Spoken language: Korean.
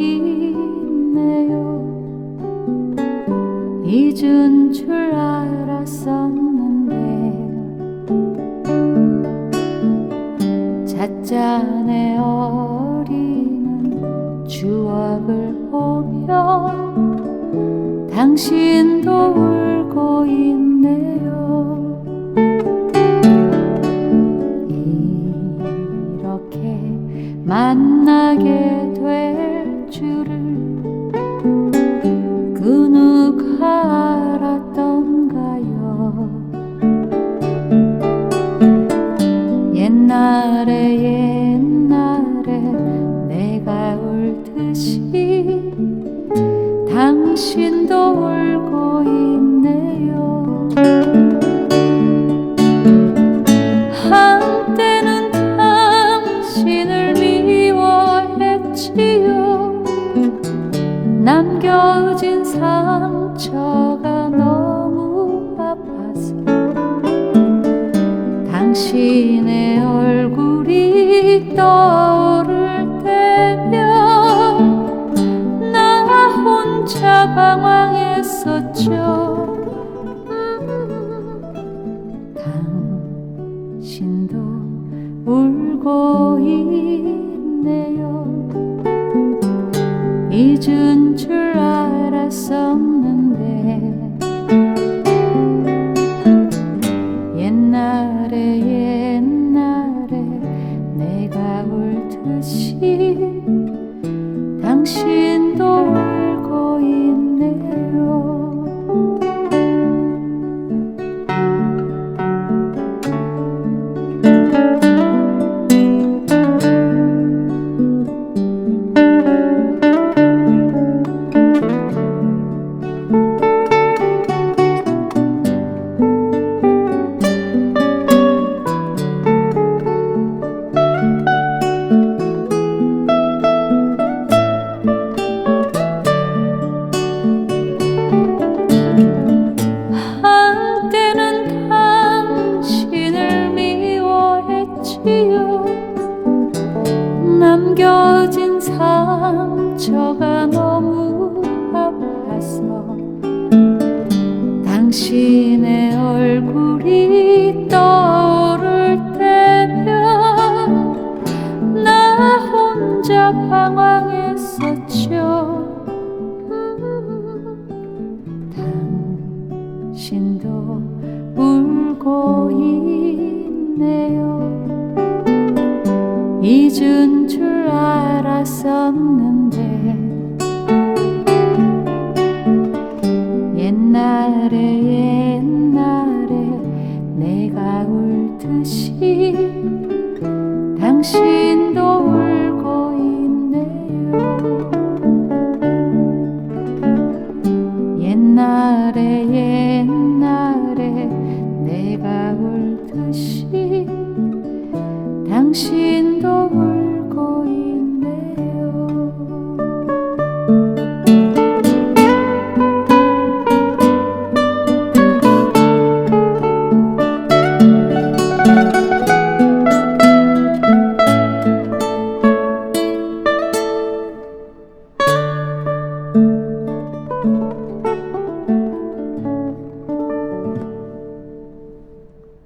있네요. 잊은 줄 알았었는데 잣잔에 어리는 추억을 보며 당신도 울고 있네요 만나게 될 줄을 그 누가 알았던가요? 옛날에 옛날에 내가 울듯이 당신도 울 남겨진 상처가 너무 아파서. 당신의 얼굴이 떠오를 때면 나 혼자 방황했었죠. 음, 당신도 울고 있 잊은 줄 알았었는데 미워했지요. 남겨진 상처가 너무 아파서. 당신 잊은 줄 알았었는데 옛날에 옛날에 내가 울듯이 당신도 울